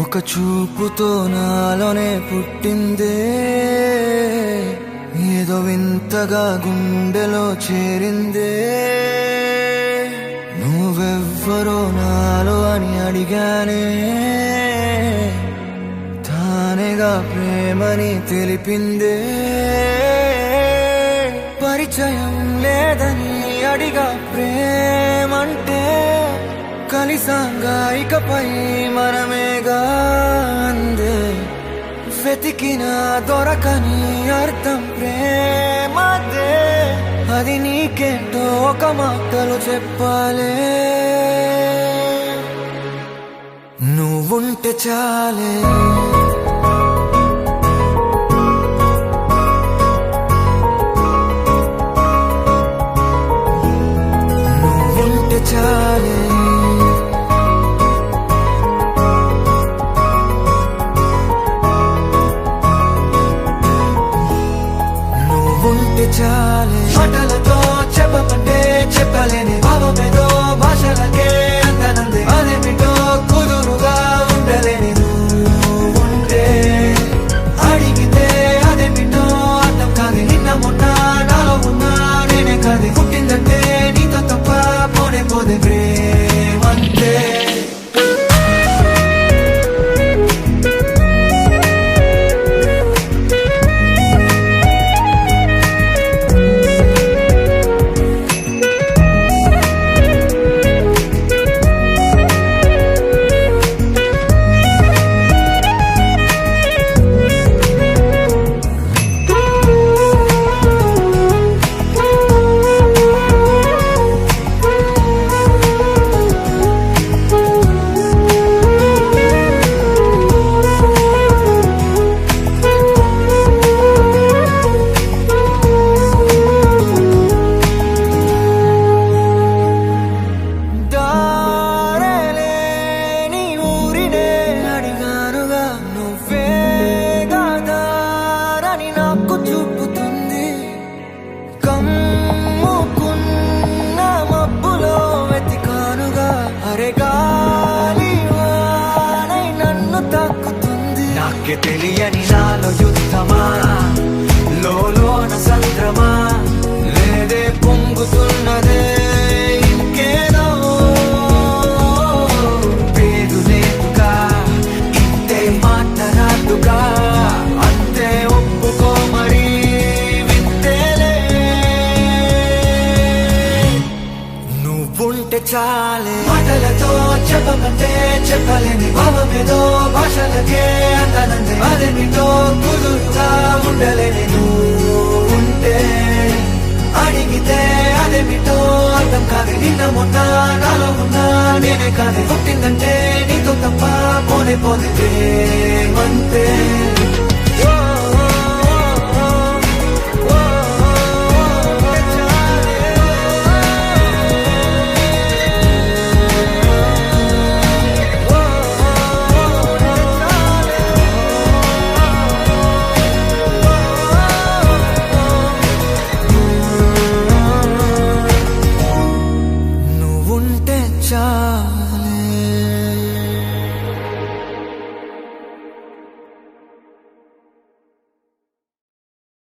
ఒక చూపుతో నాలోనే పుట్టిందే. ఏదో వింతగా గుండెలో చేరిందే. నువ్వెవ్వరో నాలో అని అడిగానే. తానేగా ప్రేమని తెలిపిందే. పరిచయం లేదని అడిగా కలిసాంగా ఇకపై మనమేగా అందే. వెతికిన దొరకని అర్థం ప్రేమదే. అది నీకేంటో ఒక మాటలు చెప్పాలే. నువ్వుంటే చాలే. మాటలతో చెప్పమంటే చెప్పలేని భావమేదో భాషలకే నాకే తెలియని నాలో యుద్ధమా? లోన సంద్రమా? లేదే పొంగుతున్నదే ఇంకేదో పేరు లేదుగా ఇంతే మాట్లాడుగా అంతే ఒప్పుకో మరి వింతేలే. నువ్వుంటే చాలే. మాటలతో చెప్పమంటే చెప్పలేని భావమేదో భాషలకే. అందనందే అదేమిటో కుదురుగా ఉండలేని. నువ్వుంటే అడిగితే అదేమిటో అర్థం కాదు. నిన్న మొన్న నాలో ఉన్నా నేనే కాదు. పుట్టిందంటే నీతో తప్ప పోనే పోతే అంతే